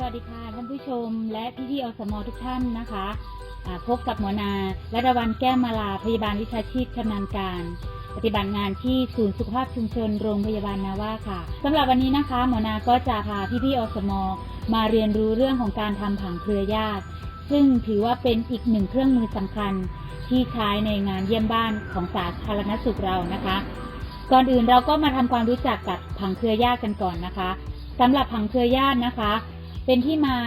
สวัสดีค่ะท่านผู้ชมและพี่พี่ๆอสมทุกท่านนะคะพบกับหมอนาและดาวันแก้วมาลาพยาบาลวิชาชีพชำนาญการ ปฏิบัติงานที่ศูนย์สุขภาพชุมชนโรงพยาบาลนาว่าค่ะสำหรับวันนี้นะคะหมอนาก็จะพาพี่พี่ๆอสมมาเรียนรู้เรื่องของการทำผังเครือญาติ ซึ่งถือว่าเป็นอีกหนึ่งเครื่องมือสำคัญที่ใช้ในงานเยี่ยมบ้านของสาธารณสุขเรานะคะ ก่อนอื่นเราก็มาทำความรู้จักกับผังเครือญาติกันก่อนนะคะสำหรับผังเครือญาตินะคะ เป็นที่มา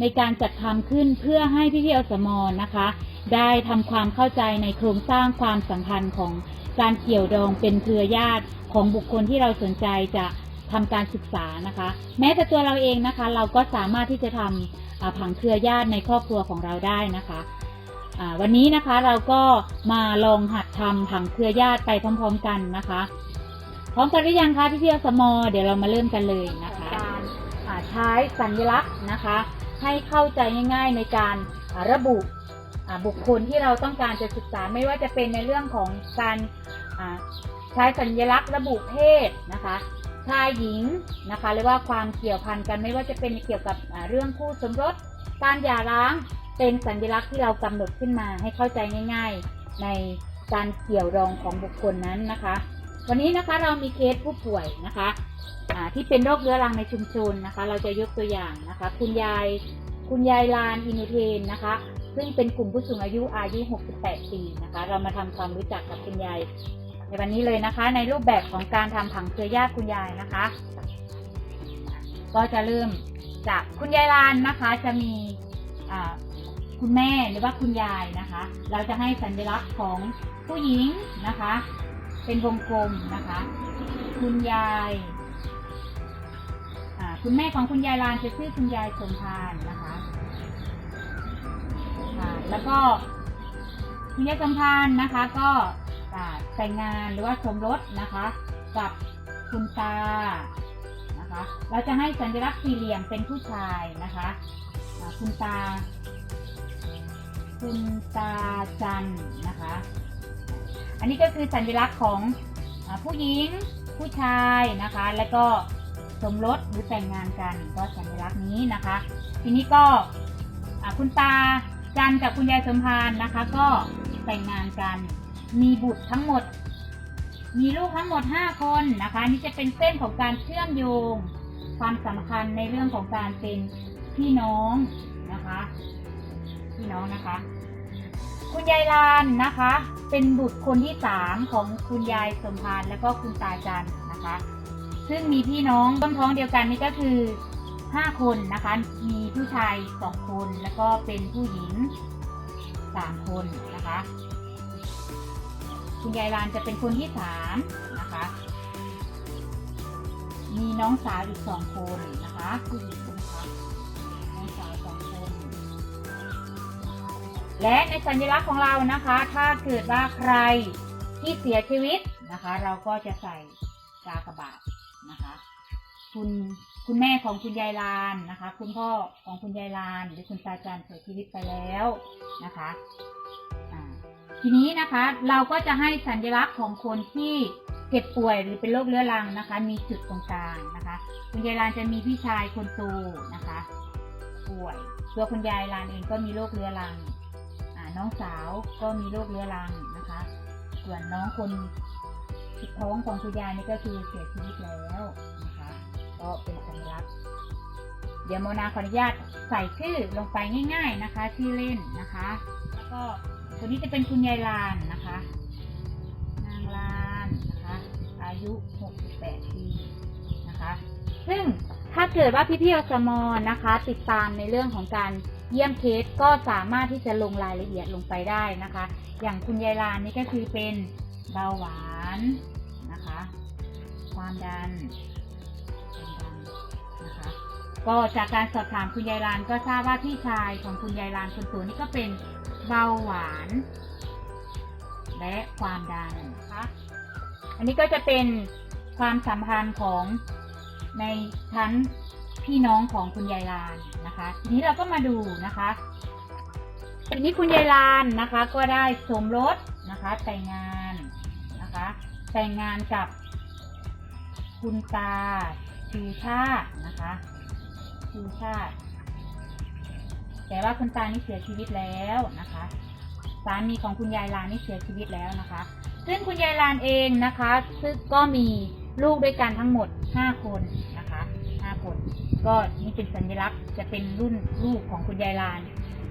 ในการจัดทำขึ้นเพื่อให้พี่ๆอสมนะคะ ได้ทำความเข้าใจในโครงสร้างความสัมพันธ์ของการเกี่ยวดองเป็นเครือญาติของบุคคลที่เราสนใจจะทำการศึกษานะคะ แม้แต่ตัวเราเองนะคะ เราก็สามารถที่จะทำผังเครือญาติในครอบครัวของเราได้นะคะวันนี้นะคะเราก็มาลองหัดทำผังเครือญาติไปพร้อม ๆ กันนะคะ พร้อมกันหรือยังคะพี่พี่ๆอสมเดี๋ยวเรามาเริ่มกันเลยนะคะ ใช้สัญลักษณ์นะคะ ให้เข้าใจง่ายๆในการระบุบุคคลที่เราต้องการจะศึกษาไม่ว่าจะเป็นในเรื่องของการใช้สัญลักษณ์ระบุเพศนะคะชายหญิงนะคะหรือว่าความเกี่ยวพันกันไม่ว่าจะเป็นเกี่ยวกับเรื่องคู่สมรสการหย่าร้างเป็นสัญลักษณ์ที่เรากำหนดขึ้นมาให้เข้าใจง่าย ๆ ในการเกี่ยวรองของบุคคลนั้นนะคะ วันนี้นะคะเรามีเคสผู้ป่วยนะคะที่เป็นโรคเรื้อรังในชุมชนนะคะ เราจะยกตัวอย่างนะคะ คุณยายคุณยายลานอินูเทนนะคะ ซึ่งเป็นกลุ่มผู้สูงอายุอายุ 68 ปีนะคะ เรามาทำความรู้จักกับคุณยายในวันนี้เลยนะคะ ในรูปแบบของการทำผังเครือญาติคุณยายนะคะ ก็จะเริ่มจากคุณยายลานนะคะจะมีคุณแม่หรือว่าคุณยายนะคะ เราจะให้สัญลักษณ์ของผู้หญิงนะคะ เป็นวงกลมนะคะ คุณยายคุณแม่ของคุณยายลานจะชื่อคุณยายสมพานนะคะแล้วก็คุณยายสมพานนะคะก็แต่งงานหรือว่าสมรสนะคะ กับคุณตานะคะ เราจะให้สัญลักษณ์สี่เหลี่ยมเป็นผู้ชายนะคะคุณตา คุณตาจันนะคะ นนี้ก็คือสัญลักษณ์ของอผู้หญิงผู้ชายนะคะ แล้วก็สมรสหรือแต่งงานกันก็สัญลักษณ์นี้นะคะ ทีนี้ก็คุณตาจันกับคุณยายสมพานนะคะ ก็แต่งงานกันมีบุตรทั้งหมด มีลูกทั้งหมด 5 คนนะคะนนี่จะเป็นเส้นของการเชื่อมโยง ความสำคัญในเรื่องของการเป็นพี่น้องนะคะ พี่น้องนะคะ คุณยายลานนะคะ เป็นบุตรคนที่สามของคุณยายสมพานและก็คุณตาจันนะคะ ซึ่งมีพี่น้องต้นท้องเดียวกันนี่ก็คือห้าคนนะคะ มีผู้ชายสองคนแล้วก็เป็นผู้หญิงสามคนนะคะ คุณยายลานจะเป็นคนที่สามนะคะ มีน้องสาวอีกสองคนนะคะผู้หญิง และในสัญลักษณ์ของเรานะคะ ถ้าเกิดว่าใครที่เสียชีวิตนะคะ เราก็จะใส่กากบาทนะคะ คุณคุณแม่ของคุณยายลานนะคะ คุณพ่อของคุณยายลานหรือคุณตาจันเสียชีวิตไปแล้วนะคะทีนี้นะคะเราก็จะให้สัญลักษณ์ของคนที่เจ็บป่วยหรือเป็นโรคเรื้อรังนะคะ มีจุดตรงกลางนะคะ คุณยายลานจะมีพี่ชายคนโตนะคะ ป่วย ตัวคุณยายลานเองก็มีโรคเรื้อรัง น้องสาวก็มีโรคเรื้อรังนะคะ ส่วนน้องคนท้องของคุณยายนี่ก็คือเสียชีวิตแล้วนะคะ ก็เป็นสัญลักษณ์เดี๋ยวโมนาขออนุญาตใส่ชื่อลงไปง่าย ๆนะคะ ชื่อเล่นนะคะ แล้วก็ตัวนี้จะเป็นคุณยายลานนะคะ นางลานนะคะ อายุ 68 ปีนะคะ ซึ่งถ้าเกิดว่าพี่ๆอสมนะคะ ติดตามในเรื่องของการ เยี่ยมเคสก็สามารถที่จะลงรายละเอียดลงไปได้นะคะ อย่างคุณยายลานนี่ก็คือเป็นเบาหวานนะคะ ความดันนะคะก็จากการสอบถามคุณยายลานก็ทราบว่าพี่ชายของคุณยายลานคนโตนี่ก็เป็นเบาหวาน และความดันนะคะอันนี้ก็จะเป็นความสัมพันธ์ของในชั้น พี่น้องของคุณยายลานนะคะ ทีนี้เราก็มาดูนะคะทีนี้คุณยายลานนะคะก็ได้สมรสนะคะแต่งงานนะคะ แต่งงานกับคุณตาชูชาตินะคะชูชาติ แต่ว่าคุณตานี่เสียชีวิตแล้วนะคะสามีของคุณยายลานนี่เสียชีวิตแล้วนะคะ ซึ่งคุณยายลานเองนะคะ ซึ่งก็มีลูกด้วยกันทั้งหมด 5 คนนะคะ คน ก็นี่เป็นสัญลักษณ์จะเป็นรุ่นลูกของคุณยายลาน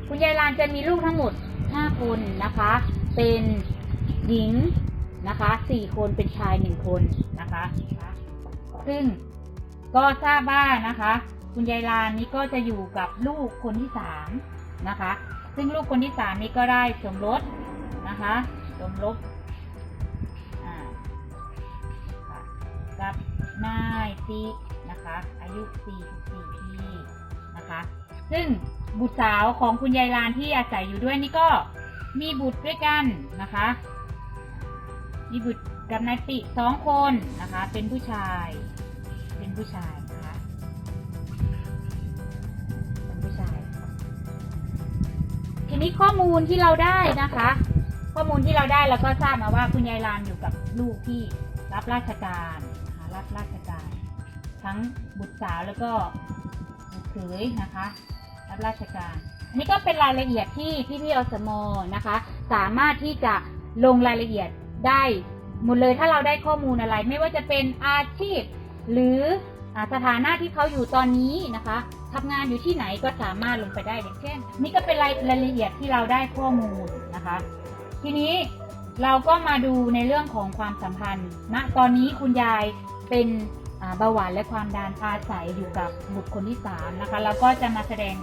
คุณยายลานจะมีลูกทั้งหมด 5 คนนะคะ เป็นหญิงนะคะ4คนเป็นชาย 1 คนนะคะ ซึ่งก็ทราบว่านะคะ คุณยายลานนี้ก็จะอยู่กับลูกคนที่สามนะคะ ซึ่งลูกคนที่สามนี้ก็ได้สมรสนะคะสมรสกับนายติ นะคะ อายุ 44 ปีนะคะ ซึ่งบุตรสาวของคุณยายลานที่อาศัยอยู่ด้วยนี่ก็มีบุตรด้วยกันนะคะ มีบุตรกับนายติสองคนนะคะ เป็นผู้ชาย เป็นผู้ชายนะคะเป็นผู้ชาย ทีนี้ข้อมูลที่เราได้นะคะ ข้อมูลที่เราได้แล้วก็ทราบมาว่าคุณยายลานอยู่กับลูกที่รับราชการนะคะรับราชการ ทั้งบุตรสาวแล้วก็บุตรเขยนะคะรับราชการ อันนี้ก็เป็นรายละเอียดที่พี่พี่อสมนะคะ สามารถที่จะลงรายละเอียดได้หมดเลยถ้าเราได้ข้อมูลอะไร ไม่ว่าจะเป็นอาชีพ หรืออสถานะที่เขาอยู่ตอนนี้นะคะทำงานอยู่ที่ไหนก็สามารถลงไปได้อย่างเช่น นี่ก็เป็นรายรายละเอียดที่เราได้ข้อมูลนะคะ ทีนี้เราก็มาดูในเรื่องของความสัมพันธ์ณตอนนี้คุณยายเป็น เบาหวานและความดันอาศัยอยู่กับบุตรคนที่สามนะคะเราก็จะมาแสดง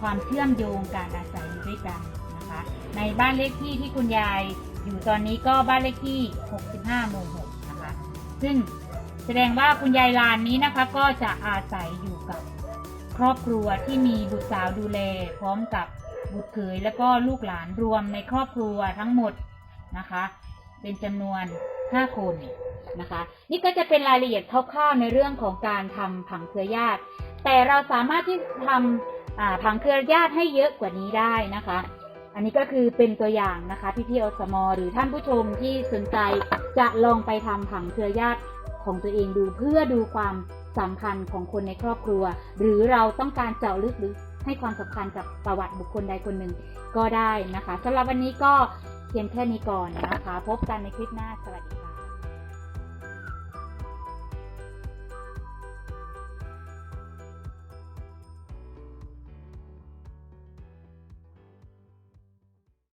ความเชื่อมโยงการอาศัยอยู่ด้วยกันนะคะ ในบ้านเลขที่ที่คุณยายอยู่ตอนนี้ก็บ้านเลขที่ 65 หมู่ 6 นะคะ ซึ่งแสดงว่าคุณยายลานนี้นะคะก็จะอาศัยอยู่กับครอบครัวที่มีบุตรสาวดูแล พร้อมกับบุตรเขยและก็ลูกหลานรวมในครอบครัวทั้งหมดนะคะ เป็นจำนวน 5คนนะคะ นี่ก็จะเป็นรายละเอียดคร่าวๆในเรื่องของการทำผังเครือญาติ แต่เราสามารถที่ทำอ่าผังเครือญาติให้เยอะกว่านี้ได้นะคะ อันนี้ก็คือเป็นตัวอย่างนะคะพี่พี่ๆอสมหรือท่านผู้ชมที่สนใจจะลองไปทำผังเครือญาติของตัวเองดูเพื่อดูความสัมพันธ์ของคนในครอบครัว หรือเราต้องการเจาะลึกหรือให้ความสำคัญกับประวัติบุคคลใดคนหนึ่งก็ได้นะคะสำหรับวันนี้ก็เพียงแค่นี้ก่อนนะคะ พบกันในคลิปหน้าสวัสดี